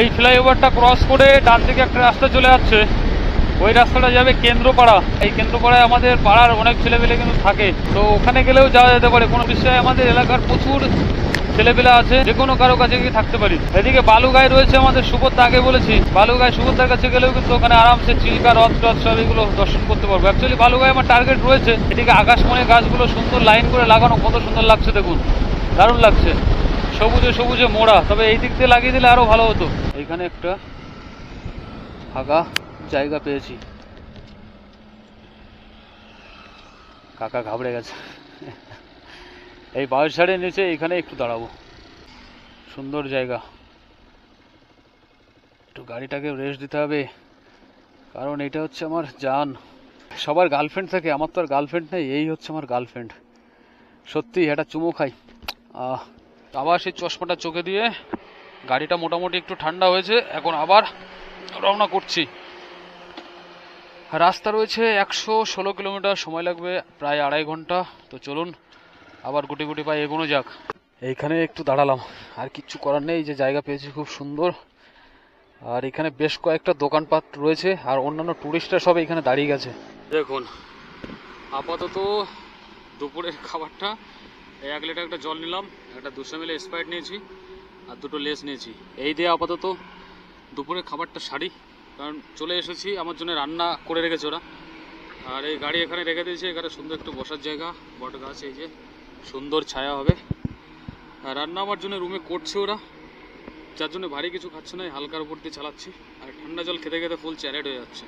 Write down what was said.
এই ফ্লাইওভারটা ক্রস করে ডান দিকে একটা রাস্তা চলে যাচ্ছে। ওই রাস্তাটা যাবে কেন্দ্রপাড়া। এই কেন্দ্রপাড়ায় আমাদের পাড়ার অনেক ছেলেপেলে কিন্তু থাকে। তো ওখানে গেলেও যাওয়া যেতে পারে। কোনো বিষয়ে আমাদের এলাকার প্রচুর ছেলেপেলে আছে। যে কোনো কারও কাছে গিয়ে থাকতে পারি। এদিকে বালুগায় রয়েছে আমাদের সুভদ্রা আগে বলেছি, বালুগায় সুভদ্রার কাছে গেলেও কিন্তু ওখানে আরামসে চিল্কা, রথ টথ সব এগুলো দর্শন করতে পারব। অ্যাকচুয়ালি বালুগায় আমার টার্গেট রয়েছে। এদিকে আকাশমণি গাছগুলো সুন্দর লাইন করে লাগানো। কত সুন্দর লাগছে দেখুন। দারুণ লাগছে। সবুজে সবুজে মোড়া, তবে এই দিক দিয়ে লাগিয়ে দিলে আরও ভালো হতো। এখানে একটা ফাঁকা জায়গা পেয়েছি। কাকা ঘাবড়ে গেছে। এই বাউসারের নিচে এখানে একটু দাঁড়াবো। সুন্দর জায়গা। একটু গাড়িটাকে রেস্ট দিতে হবে, কারণ এটা হচ্ছে আমার যান। সবার গার্লফ্রেন্ড থাকে, আমার তো আর গার্লফ্রেন্ড নেই, এই হচ্ছে আমার গার্লফ্রেন্ড সত্যি এটা চুমো খাই। আহ আবার সেই চশমাটা চোখে দিয়ে গাড়িটা মোটামুটি একটু ঠান্ডা হয়েছে, এখন আবার রওনা করছি। রাস্তা রয়েছে একশো ষোলো কিলোমিটার, সময় লাগবে প্রায় আড়াই ঘণ্টা। তো চলুন, আবার গুটি গুটি পায়ে এগোনো যাক। এইখানে একটু দাঁড়ালাম, আর কিচ্ছু করার নেই যে জায়গা পেয়েছি খুব সুন্দর। আর এখানে বেশ কয়েকটা দোকানপাট রয়েছে, আর অন্যান্য টুরিস্টরা সব এখানে দাঁড়িয়ে গেছে। দেখুন, আপাতত দুপুরের খাবারটা এই এক লিটার একটা জল নিলাম, একটা দুশো মিলে স্প্রাইট নিয়েছি আর দুটো লেস নিয়েছি। এই দিয়ে আপাতত দুপুরের খাবারটা সারি, কারণ চলে এসেছি, আমার জন্য রান্না করে রেখেছে ওরা। আর এই গাড়ি এখানে রেখে দিয়েছে, এখানে সুন্দর একটু বসার জায়গা, বট গাছ, এই যে সুন্দর ছায়া হবে। আর রান্না আমার জন্য রুমে করছে ওরা, যার জন্য ভারী কিছু খাচ্ছে না হালকার উপর দিয়ে চালাচ্ছি। আর ঠান্ডা জল খেতে খেতে ফুল চ্যারেড হয়ে যাচ্ছে।